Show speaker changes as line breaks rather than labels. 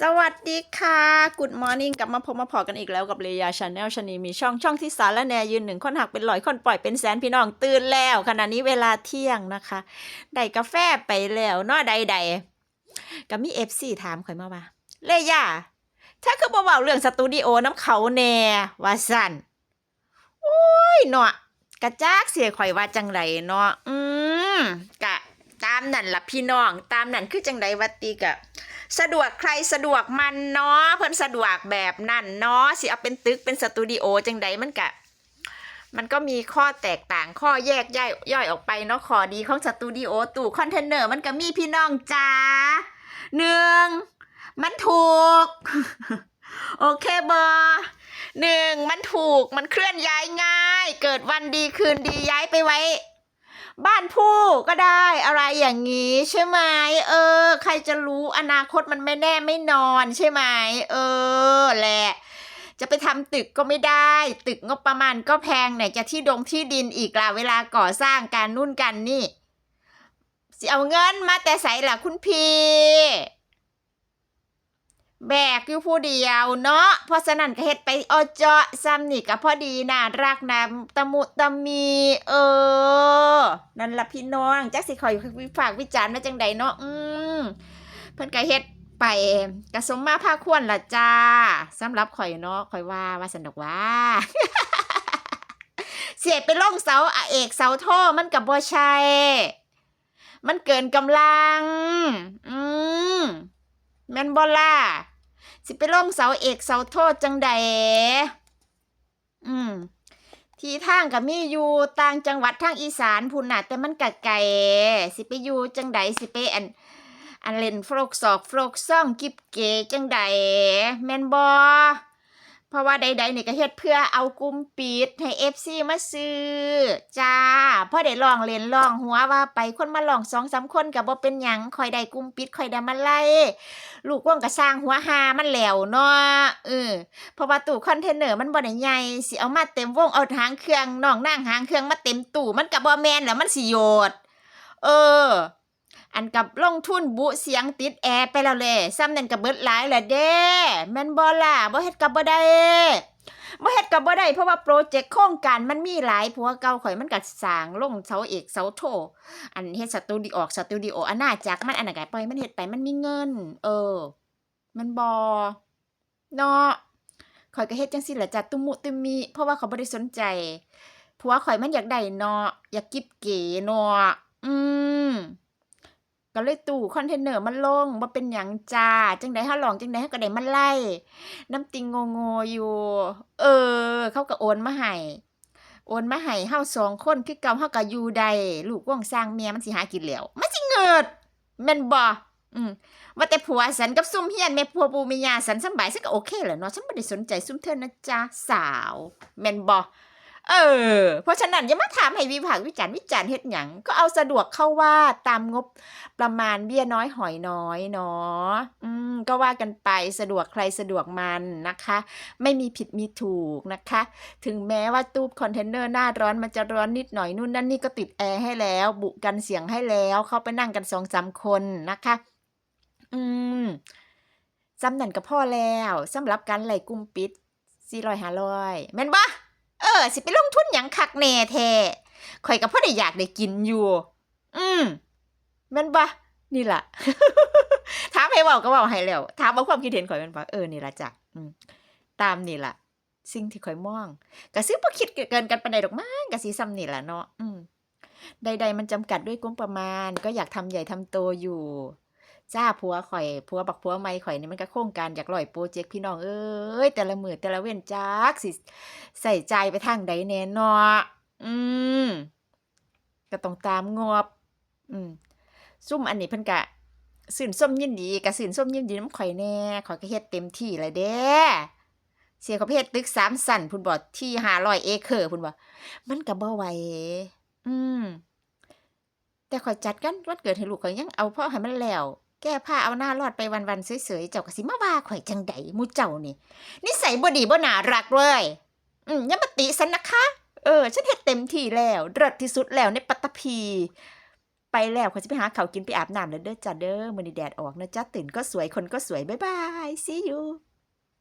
สวัสดีค่ะ Good Morning กลับมาพบมาพอกันอีกแล้วกับเลยาชาแนลชนีมีช่องช่องที่สารและแนยืนหนึ่งคนหักเป็นร้อยคนปล่อยเป็นแสนพี่น้องตื่นแล้ว ขณะนี้เวลาเที่ยงนะคะ ได้กาแฟไปแล้วเนาะใดๆก็มีเอฟซีถามข่อยมาว่า เลยาถ้าคือบ่เว้าเรื่องสตูดิโอน้ำเขาแน่ว่าสั่นโอ้ยเนาะกระจากเสียข่อยว่าจังไรเนาะอืมกะตามนั่นล่ะพี่น้อง ตามนั่นคือจังไดวัดตีกะ สะดวกใครสะดวกมันเนาะเพิ่นสะดวกแบบนั่นเนาะสิเอาเป็นตึกเป็นสตูดิโอจังใดมันกะมันก็มีข้อแตกต่างข้อแยกย่อยย่อยออกไปเนาะข้อดีของสตูดิโอตู้คอนเทนเนอร์มันก็มีพี่น้องจ้าหนึ่งมันถูก โอเคบอหนึ่งมันถูกมันเคลื่อนย้ายง่าย เกิดวันดีคืนดีย้ายไปไว้ บ้านผู้ก็ได้อะไรอย่างนี้ใช่ไหมเออ ใครจะรู้อนาคตมันไม่แน่ไม่นอนใช่ไหมเออแหละจะไปทำตึกก็ไม่ได้ ตึกงบประมาณก็แพงไหนจะที่ดงที่ดินอีกล่ะเวลาก่อสร้างการนู่นกันนี่สิเอาเงินมาแต่ใส่ล่ะคุณพี่ แบกอยู่ผู้เดียวเนาะเพราะฉะนั้นก็เฮ็ดไปอเจาะซ้ำนี่ก็พอดีน่ารักนะตะมุตะมี เออ นั่นละพี่น้องจักสิคอยวิฝากวิจารณ์มาจังใดเนาะอืมเพิ่นก็เฮ็ดไปกระสมมาภาควรละจ้าสำหรับข่อยเนาะข่อยว่าว่าสนดกว่า เสียไปล่องเสาอะเอกเสาโทมันกับบ่ใช่มันเกินกำลัง อืมแม่นบ่ล่ะ สิไปล่งเสาเอกเสาโทษจังใดอืม ที่ทางกับมีอยู่ต่างจังหวัดทางอีสานพุ่นน่ะ แต่มันกะไก่สิไปอยู่จังใดสิไปอันอันเล่นโฟกศอกโฟกซ่องกิบเกจังใดแมนบอ เพราะว่าใดๆนี่ก็เฮ็ดเพื่อเอากลุ่มปิดให้ FC มาซื้อจ้าพอได้ลองเล่นลองหัวว่าไปคนมาลองสองสามคนก็บ่เป็นหยังคอยได้กลุ่มปิดคอยได้มาไล่ลูกว่องก็สร้างหัวหามันแล้วเนาะเออเพราะว่าตู้คอนเทนเนอร์มันบ่ได้ใหญ่สิเอามาเต็มวงเอาหางเครื่องน้องนั่งหางเครื่องมาเต็มตู้มันก็บ่แม่นแล้วมันสิโยดเออ อันกับลงทุนบุเสียงติดแอร์ไปแล้วเลยซ้ำนั่นก็เบิดหลายแหละเด้แม่นบ่ล่ะบ่เฮ็ดกับบ่ได้บ่เฮ็ดกับบ่ได้เพราะว่าโปรเจกต์โครงการมันมีหลายผัวเก่าข่อยมันก็สร้างลงเสาเอกเสาโท อันเฮ็ดสตูดิโอออกสตูดิโออาณาจักมันอันนั้นก็ปล่อยมันเฮ็ดไปมันมีเงิน เออ มันบ่เนาะข่อยก็เฮ็ดจังซี่แหละจ้ะตุมุตุมิเพราะว่าเขาบ่ได้สนใจผัวข่อยมันอยากได้เนาะอยากกิบเก๋เนาะอืม ก็เลยตู้คอนเทนเนอร์มันลงบ่เป็นหยังจ้า จังได๋เฮาลองจังได๋เฮาก็ได้มันไล่ น้ำติงโง่ๆอยู่ เออ เขาก็โอนมาให้โอนมาให้เฮาสองคนคือเก่าเฮาก็อยู่ได้ลูกว่องสร้างเมียมันสิหากินแล้วมันสิเงิดแม่นบ่อืมว่าแต่ผัวฉันกับซุ่มเฮียนแม่ผัวปูมียาฉันสบายฉันก็โอเคแหละเนาะฉันไม่ได้สนใจซุ่มเธอนะจ๊ะสาว แม่นบอ เออ เพราะฉะนั้นอย่ามาถามให้วิพากษ์วิจารณ์วิจารณ์เฮ็ดหยังก็เอาสะดวกเข้าว่าตามงบประมาณเบี้ยน้อยหอยน้อยเนาะอืมก็ว่ากันไปสะดวกใครสะดวกมันนะคะ ไม่มีผิดมีถูกนะคะ ถึงแม้ว่าตู้คอนเทนเนอร์หน้าร้อนมันจะร้อนนิดหน่อยนู่นนั่นนี่ก็ติดแอร์ให้แล้ว บุกันเสียงให้แล้วเข้าไปนั่งกันสองสามคนนะคะ อืมจำนั่นก็พอแล้วสำหรับการไหลกลุ่มปิด400 500แม่นบ่ เออ สิไปลงทุนหยังคักแน่แท้ข่อยก็พอได้อยากได้กินอยู่ อืมแม่นบ่นี่ล่ะถามให้เว้าก็เว้าให้แล้วถามว่าความคิดเห็นข่อยแม่นบ่เออนี่ล่ะจ้ะอืมตามนี่ล่ะ สิ่งที่ข่อยมองก็ซื้อบ่คิดเกินกันปานใดดอกมั้งก็สิซ้ำนี่ล่ะเนาะอืมใด ๆ มันจำกัดด้วยงบประมาณ ก็อยากทำใหญ่ทำโตอยู่ จ้าผัวข่อยผัวบักผัวไม่ข่อยนี่มันก็โครงการอยากร้อยโปรเจกต์พี่น้องเอ้ยแต่ละมือแต่ละเว้นจักสิใส่ใจไปทางใดแน่นาะอืมก็ต้องตามงบอืมซุ่มอันนี้เพิ่นก็สื่นส้มยินดีก็สื่นส้มยินดีน้ำข่อยแน่ข่อยก็เฮ็ดเต็มที่เลยเด้เสียเขาเพศตึกสามสั่นพุ่นบ่ที่500เอเคอร์พุ่นบ่มันก็บ่ไหวอืมแต่ข่อยจัดกันวันเกิดให้ลูกข่อยยังเอาพ่อให้มันแล้ว แก้ผ้าเอาหน้ารอดไปวันๆเฉยๆเจ้าก็สิมาว่าข่อยจังไดมูเจ้านี่นิสัยบ่ดีบ่น่ารักเลย อืมอย่ามาติฉันนะคะ เออ ฉันเฮ็ดเต็มที่แล้วเลิศที่สุดแล้วในปัตตภีไปแล้วเขาจะไปหาเขากินไปอาบน้ำแล้วเด้อจ้าเด้อมื้อนี้แดดออกนะจ้าตื่นก็สวยคนก็สวย บ๊ายบาย see you